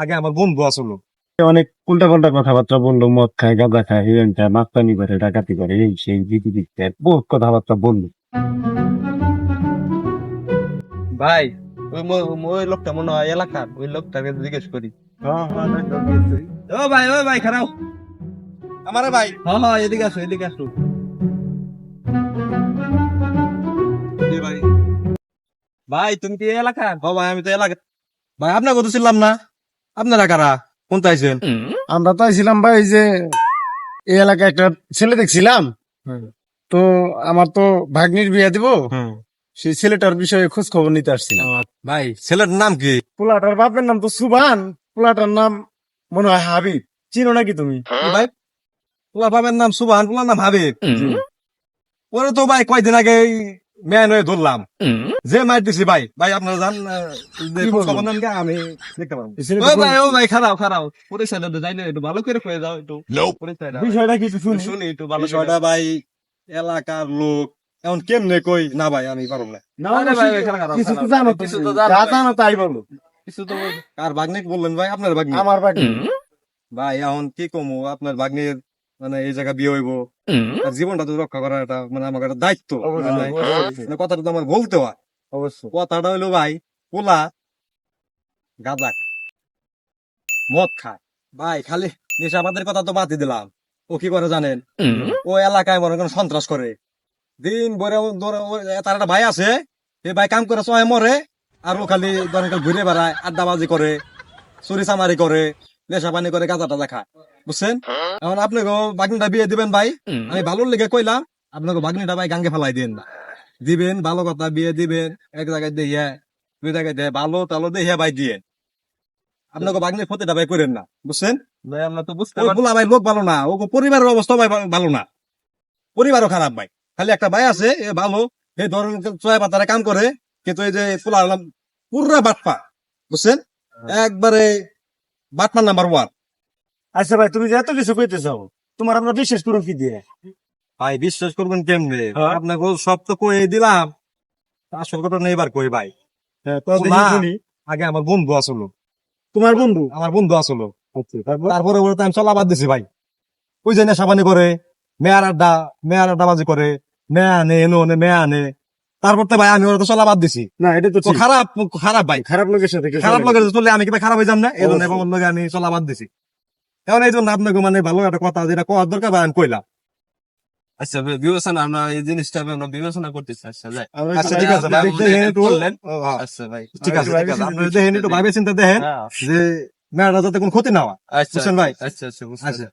আগে আমার বন্ধু আসলো। অনেক উল্টা পাল্টা কথাবার্তা বলল মদ খায় গাঁজা খায় হিরেনটা মাস্তানি করে ডাকাতি করে এই সেই দিদি দিচ্ছে বহুত কথাবার্তা বলল। ভাই ওই ওই লোকটা মনে হয় এলাকার ওই লোকটাকে জিজ্ঞেস করি। ও ভাই ও ভাই খারাপ। আমারে ভাই। হ্যাঁ হ্যাঁ এদিকে আসো এদিকে আসো। ভাই। ভাই তুমি কি এই এলাকার? ও ভাই আমি তো এলাকা ভাই আপনার কথা ছিলাম না। আপনারা কারা? কোন আইছেন আমরা তো ছিলাম ভাই যে এই এলাকায় একটা ছেলে দেখছিলাম। তো আমার তো ভাগ্নির বিয়ে দিব। সেই ছেলেটার বিষয়ে খোঁজ খবর নিতে আসছিলাম। ভাই ছেলের নাম কি? পোলাটার বাপের নাম তো সুবান। পোলাটার নাম মনে হয় হাবিব। চিনো নাকি তুমি? ভাই? পোলা বাবার নাম সুবান পোলার নাম হাবিব। ওরে তো ভাই কয়দিন আগে মেয়ান হয়ে ধরলাম। যে মার দিছি ভাই ভাই আপনারা জান? আমি দেখতে পারব। ও ভাই ও ভাই খারাপ খারাপ। পরিচয় তো যাইলে একটু ভালো করে কয়ে দাও একটু। বিষয়টা কিছু শুনি। শুনি একটু ভালো বিষয়টা ভাই এলাকার লোক। এখন কেমনে কই? না ভাই আমি পারব না। না, ভাই, কিছু তো জানো কিছু তো জানো যা জানো তাই বলো। কিছু তো কার বাগনিক বললেন ভাই আপনার বাগনি আমার ভাই এখন কি কমু? আপনার বাগনির মানে এই জায়গা বিয়ে হইব। জীবনটা তো রক্ষা করার একটা মানে আমার একটা দায়িত্ব। মানে। মানে কথাটা তো আমার বলতে হয়। অবশ্যই। কথাটা হইল ভাই পোলা খায়, মদ খায়। ভাই খালি নেশাবাদের কথা তো বাদ দিলাম। ও কি করে জানেন? ও এলাকায় মনে করেন সন্ত্রাস করে। দিন ভরে তার একটা ভাই আছে। এই ভাই কাম করে সবাই মরে। আর ও খালি ধরেন খালি ঘুরে বেড়ায় আড্ডাবাজি করে চুরি চামারি করে। নেশা পানি করে গাঁজা টাজা খায়। বুঝছেন? এখন আপনাকে বাগনিটা বিয়ে দিবেন ভাই। আমি ভালোর লেগে কইলাম আপনাকে বাগনিটা ভাই গাঙ্গে ফেলাই দিন না। দিবেন ভালো কথা বিয়ে দিবেন এক জায়গায় দিয়ে দুই জায়গায় দিয়ে ভালো তালো দিয়ে ভাই দিয়ে আপনাকে বাগনির ক্ষতিটা ভাই করেন না বুঝছেন? ভাই আমরা তো বুঝতে পোলা ভাই লোক ভালো না ও পরিবারের অবস্থা ভাই ভালো না। পরিবারও খারাপ ভাই। খালি একটা ভাই আছে এ ভালো এই ধরেন চয় পাতারে কাম করে কিন্তু এই যে পোলা পুরা বাটপা বুঝছেন? একবারে বাটপার নাম্বার ওয়ান আচ্ছা ভাই তুমি যে এত কিছু কইতে চাও তোমার আমরা বিশ্বাস করুন কি দিয়ে? ভাই বিশ্বাস করবেন কেমনে? হ্যাঁ। আপনাকে সব তো কয়ে দিলাম আসল কথা নেই এবার কই ভাই। হ্যাঁ, না। আগে আমার বন্ধু আসলো। তোমার বন্ধু? আমার বন্ধু আসলো। আচ্ছা, তারপরে? ওরা আমি চলা বাদ দিছি ভাই। ওই যে নেশাবানি করে? মেয়ার আড্ডা মেয়ার আড্ডা বাজি করে। মেয়া আনে এনো নে মেয়া আনে তারপর তো ভাই আমি ওরা তো চলা বাদ দিছি। না এটা তো খারাপ খারাপ ভাই। খারাপ লোকের সাথে খারাপ। লোকের চলে আমি কিবা খারাপ হয়ে যাম না? এই জন্য এবং লগে আমি চলা বাদ দিছি। এখন এই জন্য আপনাকে মানে ভালো একটা কথা যেটা কোয়ার দরকার ভাই আমি কইলাম। আচ্ছা বিবেচনা আমরা এই জিনিসটা আমরা বিবেচনা করতেছি। আচ্ছা যাই। আচ্ছা ঠিক আছে ভাই, দেখেন একটু। বললেন। হ্যাঁ, আচ্ছা ভাই। ঠিক আছে ঠিক আছে। আপনি দেখেন একটু ভাবে চিন্তা দেখেন হ্যাঁ, যে মেয়েরা যাতে কোনো ক্ষতি না হয়। আচ্ছা বুঝছেন ভাই? আচ্ছা আচ্ছা আচ্ছা।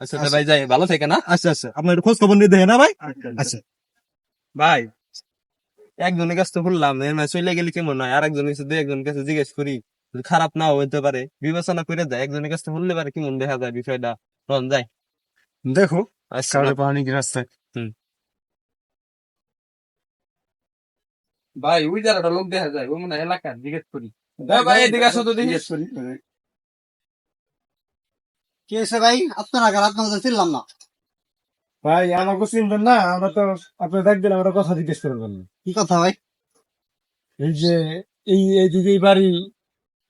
আচ্ছা ভাই যাই ভালো থেকে না আচ্ছা আচ্ছা। আপনার একটু খোঁজ খবর নিয়ে দেখেন না ভাই? আচ্ছা। ভাই একজনের কাছে তো শুনলাম এর মানে চলে গেলে কেমন হয়? আর একজনের কাছে দুই একজনের কাছে জিজ্ঞেস করি খারাপ নাও হইতে পারে বিবেচনা করে যায় একজনের কাছে শুনলে পারে কেমন দেখা যায় বিষয়টা। রন যায় দেখো কারও পানি কি রাস্তায়? ভাই ওই যারা লোক দেখা যায় ও মনে হয় এলাকার জিজ্ঞেস করি। ভাই এদিকে আসো তো দেখি। কি হয়েছে ভাই? আপনারা কার আপনাদের চিনলাম না? ভাই আমাকে চিনবেন না আমরা তো আপনি দেখ দিলাম আমরা কথা জিজ্ঞেস করবেন কি কথা ভাই? এই যে এই এই দিদি বাড়ি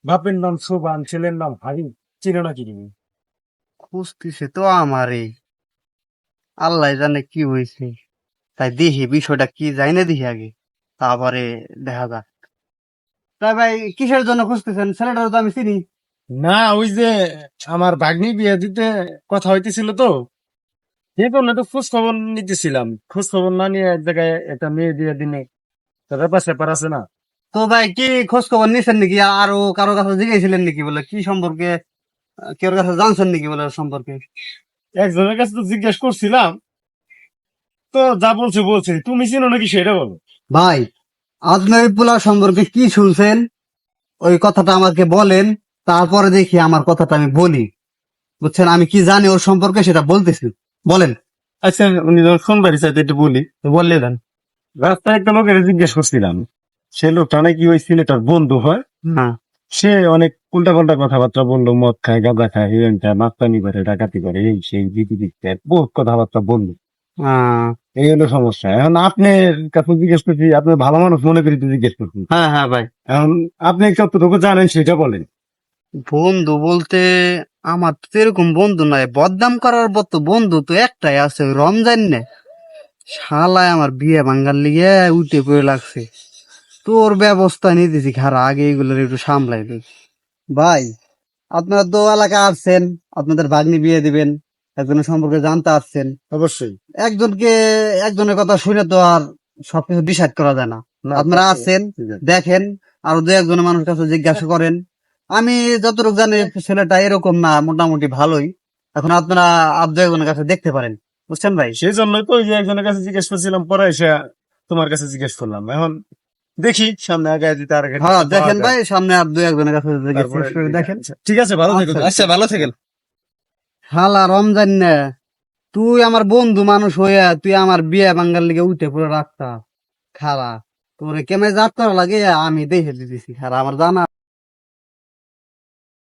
বাপের নাম সোবান ছেলের নাম হারি চিনো নাকি তুমি? খুঁজতেছে তো আমারে। আল্লাহ জানে কি হয়েছে। তাই দেখি বিষয়টা কি যাই না দেখি আগে। তারপরে দেখা যাক। তাই ভাই কিসের জন্য খুঁজতেছেন? ছেলেটার তো আমি চিনি। না ওই যে আমার ভাগ্নি বিয়ে দিতে কথা হইতেছিল তো। তো খোঁজ খবর নিতেছিলাম খোঁজ খবর না নিয়ে এক জায়গায় একটা মেয়ে দিয়ে দিনে আছে না। তো ভাই কি খোঁজ খবর নিছেন নাকি? আরও কারও কাছে জিজ্ঞাসিলেন নাকি বলে? কি সম্পর্কে কেউ কাছে জানছেন নাকি বলে সম্পর্কে? একজনের কাছে তো জিজ্ঞেস করছিলাম তো যা বলছে বলছে। তুমি চিনো নাকি সেটা বলো। ভাই আজনবী পোলা সম্পর্কে কি শুনছেন? ওই কথাটা আমাকে বলেন তারপরে দেখি আমার কথাটা আমি বলি। বুঝছেন আমি কি জানি ওর সম্পর্কে সেটা বলতেছি। বলেন। আচ্ছা উনি যখন সোমবারই চাইতে একটু বলি বললে দেন। রাস্তায় একটা লোকের জিজ্ঞেস করছিলাম সে লোকটা নাকি ওই ছেলেটার বন্ধু হয়? না। সে অনেক উল্টা পাল্টা কথাবার্তা বলল মদ খায় গাঁজা খায় হিরেন খায় মাস্তানি করে ডাকাতি করে এই সেই দিদি দিচ্ছে বহুত কথাবার্তা বলল। এই হলো সমস্যা। এখন আপনার কাছে জিজ্ঞেস করছি আপনি ভালো মানুষ মনে করি জিজ্ঞেস করছি হ্যাঁ হ্যাঁ ভাই। এখন আপনি যতটুকু জানেন সেটা বলেন। বন্ধু বলতে আমার তো এরকম বন্ধু নাই। বদনাম করার মতো বন্ধু তো একটাই আছে রমজান নে। শালায় আমার বিয়ে ভাঙ্গার লিগে উঠে পড়ে লাগছে। তোর ব্যবস্থা নিতেছি খারা আগে এগুলোর একটু সামলাই ভাই আপনারা তো এলাকা আসছেন আপনাদের ভাগ্নি বিয়ে দিবেন একজনের সম্পর্কে জানতে আসছেন। অবশ্যই। একজনকে একজনের কথা শুনে তো আর সবকিছু ডিসাইড করা যায় না। আপনারা আছে। দেখেন আর দু একজনের মানুষের কাছে জিজ্ঞাসা করেন। আমি যতটুকু জানি ছেলেটা এরকম না মোটামুটি ভালোই। এখন আপনারা আর একজনের কাছে দেখতে পারেন। বুঝছেন ভাই? সেই জন্যই তো যে একজনের কাছে জিজ্ঞেস করছিলাম পরে এসে তোমার কাছে জিজ্ঞেস করলাম। এখন দেখি সামনে আগে আর হ্যাঁ দেখেন ভাই সামনে আর দু একজনের কাছে জিজ্ঞেস করে দেখেন। ঠিক আছে ভালো থেকো আচ্ছা ভালো থাকেন। হালা রমজান না তুই আমার বন্ধু মানুষ হইয়া তুই আমার বিয়ে বাঙ্গাল লিগে উঠে পড়ে রাখতা। খারা তোরে কেমন যাত্রা লাগে আমি দেখে দিতেছি খারা আমার জানা